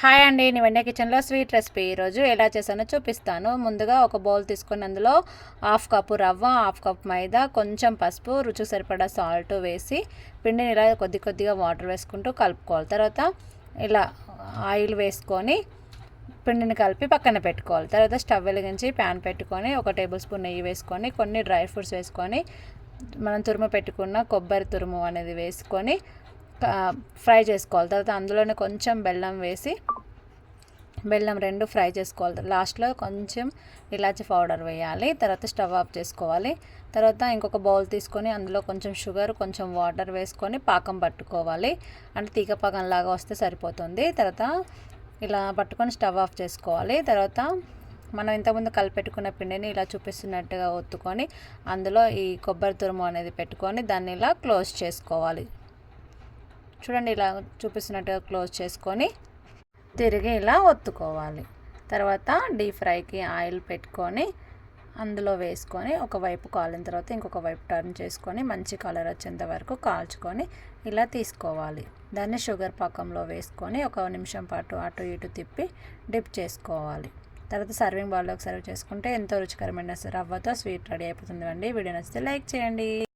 Hi అండి నివెండే కిచెన్లో sweet recipe ఈరోజు ఎలా చేశానో చూపిస్తాను. ముందుగా ఒక బౌల్ తీసుకొని అందులో half cup rava half cup maida కొంచెం పసుపు రుచి సరిపడా సాల్ట్ వేసి పిండిని ఇలా కొద్ది కొద్దిగా వాటర్ వేసుకుంటూ కలుపుకోవాలి. తర్వాత ఇలా ఆయిల్ వేసుకొని పిండిని కలిపి పక్కన పెట్టుకోవాలి. తర్వాత స్టవ్ వెలిగించి ప్యాన్ పెట్టుకొని ఒక టేబుల్ స్పూన్ నెయ్యి వేసుకొని కొన్ని డ్రై ఫ్రూట్స్ వేసుకొని మనం తురుము పెట్టుకున్న కొబ్బరి తురుము అనేది వేసుకొని ఫ్రై చేసుకోవాలి. తర్వాత అందులోనే కొంచెం బెల్లం వేసి బెల్లం రెండు ఫ్రై చేసుకోవాలి. లాస్ట్లో కొంచెం ఇలాచి పౌడర్ వేయాలి. తర్వాత స్టవ్ ఆఫ్ చేసుకోవాలి. తర్వాత ఇంకొక బౌల్ తీసుకొని అందులో కొంచెం షుగర్ కొంచెం వాటర్ వేసుకొని పాకం పట్టుకోవాలి. అంటే తీగ పాకం లాగా వస్తే సరిపోతుంది. తర్వాత ఇలా పట్టుకొని స్టవ్ ఆఫ్ చేసుకోవాలి. తర్వాత మనం ఇంతకుముందు కలిపెట్టుకున్న పిండిని ఇలా చూపిస్తున్నట్టుగా ఒత్తుకొని అందులో ఈ కొబ్బరి తురుము అనేది పెట్టుకొని దాన్ని ఇలా క్లోజ్ చేసుకోవాలి. చూడండి ఇలా చూపిస్తున్నట్టుగా క్లోజ్ చేసుకొని తిరిగి ఇలా ఒత్తుకోవాలి. తర్వాత డీప్ ఫ్రైకి ఆయిల్ పెట్టుకొని అందులో వేసుకొని ఒకవైపు కాలిన తర్వాత ఇంకొక వైపు టర్న్ చేసుకొని మంచి కలర్ వచ్చేంత వరకు కాల్చుకొని ఇలా తీసుకోవాలి. దాన్ని షుగర్ పాకంలో వేసుకొని ఒక నిమిషం పాటు అటు ఇటు తిప్పి డిప్ చేసుకోవాలి. తర్వాత సర్వింగ్ బౌల్లోకి సర్వ్ చేసుకుంటే ఎంతో రుచికరమైన రవ్వతో స్వీట్ రెడీ అయిపోతుంది అండి. వీడియో నచ్చితే లైక్ చేయండి.